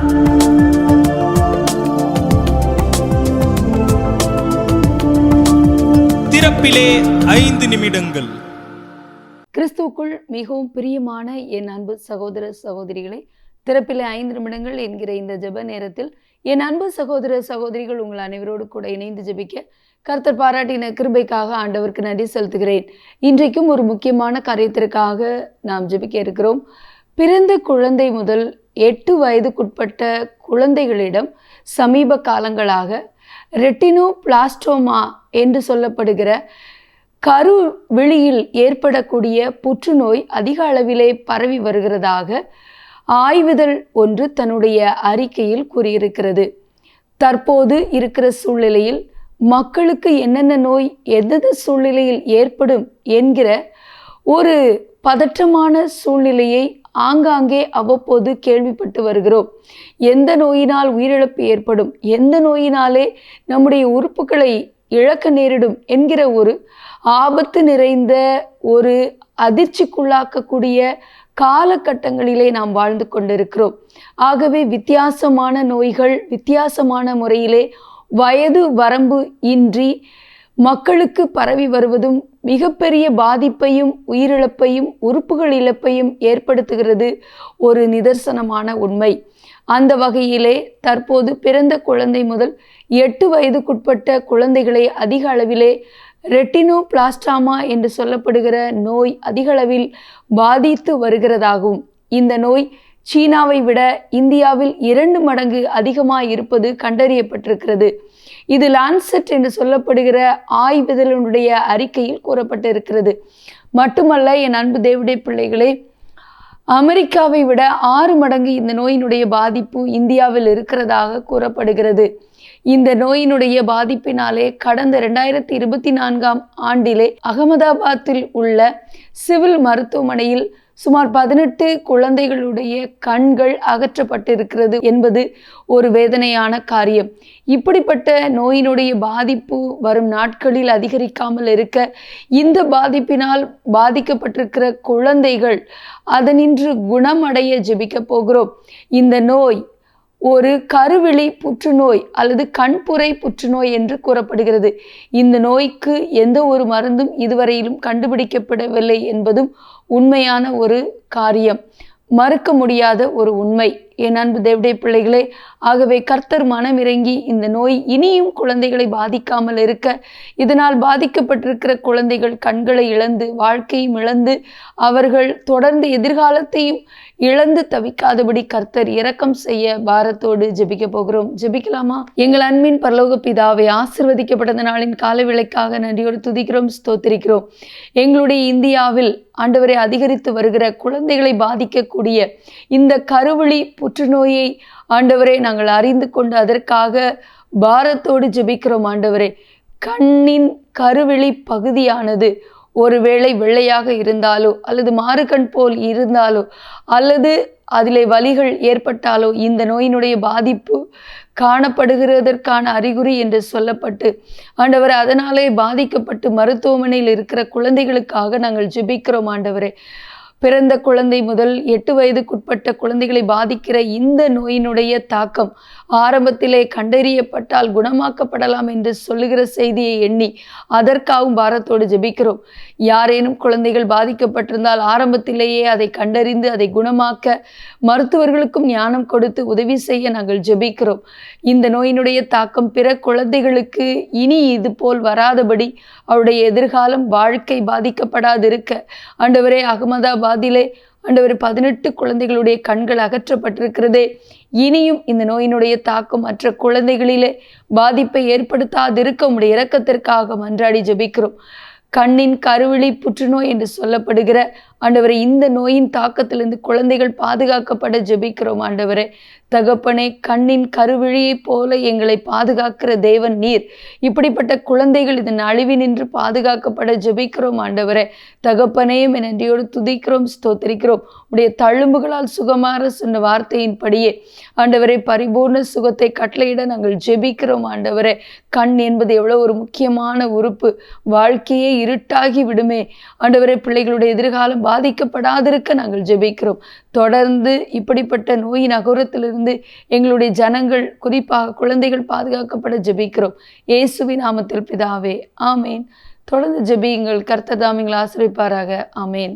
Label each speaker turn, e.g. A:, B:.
A: திறப்பிலே ஐந்து நிமிடங்கள்.
B: கிறிஸ்துவுக்குள் மிகவும் பிரியமான என் அன்பு சகோதர சகோதரிகளை திறப்பிலே ஐந்து நிமிடங்கள் என்கிற இந்த ஜெப நேரத்தில் என் அன்பு சகோதர சகோதரிகள் உங்கள் அனைவரோடு கூட இணைந்து ஜெபிக்க கர்த்தர் பாராட்டின கிருபைக்காக ஆண்டவருக்கு நன்றி செலுத்துகிறேன். இன்றைக்கும் ஒரு முக்கியமான காரியத்திற்காக நாம் ஜெபிக்க இருக்கிறோம். பிறந்த குழந்தை முதல் எட்டு வயதுக்குட்பட்ட குழந்தைகளிடம் சமீப காலங்களாக ரெட்டினோ பிளாஸ்டோமா என்று சொல்லப்படுகிற கரு விழியில் ஏற்படக்கூடிய புற்றுநோய் அதிக அளவிலே பரவி வருகிறதாக ஆய்வுதல் ஒன்று தன்னுடைய அறிக்கையில் கூறியிருக்கிறது. தற்போது இருக்கிற சூழ்நிலையில் மக்களுக்கு என்னென்ன நோய் எந்தெந்த சூழ்நிலையில் ஏற்படும் என்கிற ஒரு பதற்றமான சூழ்நிலையை ஆங்காங்கே அவ்வப்போது கேள்விப்பட்டு வருகிறோம். எந்த நோயினால் உயிரிழப்பு ஏற்படும்? எந்த நோயினாலே நம்முடைய உறுப்புகளை இழக்க நேரிடும்? என்கிற ஒரு ஆபத்து நிறைந்த ஒரு அதிர்ச்சிக்குள்ளாக்கக்கூடிய காலகட்டங்களிலே நாம் வாழ்ந்து கொண்டிருக்கிறோம். ஆகவே வித்தியாசமான நோய்கள் வித்தியாசமான முறையிலே வயது வரம்பு இன்றி மக்களுக்கு பரவி வருவதும் மிகப்பெரிய பாதிப்பையும் உயிரிழப்பையும் உறுப்புகள் இழப்பையும் ஏற்படுத்துகிறது ஒரு நிதர்சனமான உண்மை. அந்த வகையிலே தற்போது பிறந்த குழந்தை முதல் எட்டு வயதுக்குட்பட்ட குழந்தைகளை அதிக அளவிலே ரெட்டினோ பிளாஸ்டாமா என்று சொல்லப்படுகிற நோய் அதிக அளவில் பாதித்து வருகிறதாகும். இந்த நோய் சீனாவை விட இந்தியாவில் இரண்டு மடங்கு அதிகமாக இருப்பது கண்டறியப்பட்டிருக்கிறது. இது லான்செட் என்று சொல்லப்படுகிற ஆய்விதழனுடைய அறிக்கையில் கூறப்பட்டிருக்கிறது. மட்டுமல்ல என் அன்பு தேவடைய பிள்ளைகளே அமெரிக்காவை விட ஆறு மடங்கு இந்த நோயினுடைய பாதிப்பு இந்தியாவில் இருக்கிறதாக கூறப்படுகிறது. இந்த நோயினுடைய பாதிப்பினாலே கடந்த ரெண்டாயிரத்தி இருபத்தி நான்காம் ஆண்டிலே அகமதாபாத்தில் உள்ள சிவில் மருத்துவமனையில் சுமார் பதினெட்டு குழந்தைகளுடைய கண்கள் அகற்றப்பட்டிருக்கிறது என்பது ஒரு வேதனையான காரியம். இப்படிப்பட்ட நோயினுடைய பாதிப்பு வரும் நாட்களில் அதிகரிக்காமல் இருக்க இந்த பாதிப்பினால் பாதிக்கப்பட்டிருக்கிற குழந்தைகள் அதனின்று குணமடைய ஜெபிக்க போகிறோம். இந்த நோய் ஒரு கருவிழி புற்றுநோய் அல்லது கண்புரை புற்றுநோய் என்று கூறப்படுகிறது. இந்த நோய்க்கு எந்த ஒரு மருந்தும் இதுவரையிலும் கண்டுபிடிக்கப்படவில்லை என்பதும் உண்மையான ஒரு காரியம். மறுக்க முடியாத ஒரு உண்மை. என் அன்பு தேவடைய பிள்ளைகளே ஆகவே கர்த்தர் மனம் இறங்கி இந்த நோய் இனியும் குழந்தைகளை பாதிக்காமல் இருக்க இதனால் பாதிக்கப்பட்டிருக்கிற குழந்தைகள் கண்களை இழந்து வாழ்க்கையும் இழந்து அவர்கள் தொடர்ந்து எதிர்காலத்தையும் இழந்து தவிக்காதபடி கர்த்தர் இரக்கம் செய்ய பாரத்தோடு ஜெபிக்க போகிறோம். ஜெபிக்கலாமா? எங்கள் அன்பின் பரலோக பிதாவை ஆசிர்வதிக்கப்பட்ட நாளின் கால விலைக்காக நன்றியோடு துதிக்கிறோம் ஸ்தோத்திரிக்கிறோம். எங்களுடைய இந்தியாவில் ஆண்டவரை அதிகரித்து வருகிற குழந்தைகளை பாதிக்கக்கூடிய இந்த கருவழி புற்றுநோயை ஆண்டவரை நாங்கள் அறிந்து கொண்டு அதற்காக பாரத்தோடு ஜெபிக்கிறோம் ஆண்டவரே. கண்ணின் கருவிழி பகுதியானது ஒருவேளை வெள்ளையாக இருந்தாலோ அல்லது மாறுகண் போல் இருந்தாலோ அல்லது அதிலே வலிகள் ஏற்பட்டாலோ இந்த நோயினுடைய பாதிப்பு காணப்படுகிறதற்கான அறிகுறி என்று சொல்லப்பட்டு ஆண்டவர் அதனாலே பாதிக்கப்பட்டு மருத்துவமனையில் இருக்கிற குழந்தைகளுக்காக நாங்கள் ஜெபிக்கிறோம் ஆண்டவரே. பிறந்த குழந்தை முதல் எட்டு வயதுக்குட்பட்ட குழந்தைகளை பாதிக்கிற இந்த நோயினுடைய தாக்கம் ஆரம்பத்திலே கண்டறியப்பட்டால் குணமாக்கப்படலாம் என்று சொல்லுகிற செய்தியை எண்ணி அதற்காகவும் பாரத்தோடு ஜெபிக்கிறோம். யாரேனும் குழந்தைகள் பாதிக்கப்பட்டிருந்தால் ஆரம்பத்திலேயே அதை கண்டறிந்து அதை குணமாக்க மருத்துவர்களுக்கும் ஞானம் கொடுத்து உதவி செய்ய நாங்கள் ஜெபிக்கிறோம். இந்த நோயினுடைய தாக்கம் பிற குழந்தைகளுக்கு இனி இது போல் வராதபடி அவருடைய எதிர்காலம் வாழ்க்கை பாதிக்கப்படாதிருக்க. ஆண்டவரே பாதியிலே ஆண்டவர் பதினெட்டு குழந்தைகளுடைய கண்கள் அகற்றப்பட்டிருக்கிறதே. இனியும் இந்த நோயினுடைய தாக்கம் மற்ற குழந்தைகளிலே பாதிப்பை ஏற்படுத்தாதிருக்க உடைய இரக்கத்திற்காக மன்றாடி ஜெபிக்கிறோம். கண்ணின் கருவிழி புற்றுநோய் என்று சொல்லப்படுகிற ஆண்டவரை இந்த நோயின் தாக்கத்திலிருந்து குழந்தைகள் பாதுகாக்கப்பட ஜெபிக்கிறோம் ஆண்டவரே. தகப்பனே கண்ணின் கருவிழியைப் போல எங்களை பாதுகாக்கிற தேவன் நீர். இப்படிப்பட்ட குழந்தைகள் இதன் அழிவி நின்று பாதுகாக்கப்பட ஜெபிக்கிறோம் ஆண்டவரே. தகப்பனையும் நன்றியோடு துதிக்கிறோம் ஸ்தோத்திரிக்கிறோம். உடைய தழும்புகளால் சுகமாற சொன்ன வார்த்தையின்படியே ஆண்டவரை பரிபூர்ண சுகத்தை கட்டளையிட நாங்கள் ஜெபிக்கிறோம் ஆண்டவரே. கண் என்பது எவ்வளோ ஒரு முக்கியமான உறுப்பு. வாழ்க்கையே இருட்டாகி விடுமே. ஆண்டவரே பிள்ளைகளுடைய எதிர்காலம் பாதிக்கப்படாதிருக்க நாங்கள் ஜெபிக்கிறோம். தொடர்ந்து இப்படிப்பட்ட நோயின் அகோரத்திலிருந்து எங்களுடைய ஜனங்கள் குறிப்பாக குழந்தைகள் பாதுகாக்கப்பட ஜெபிக்கிறோம். இயேசுவின் நாமத்தில் பிதாவே ஆமேன். தொடர்ந்து ஜெபியுங்கள். கர்த்ததாமிங்களை ஆசிரிப்பாராக. ஆமேன்.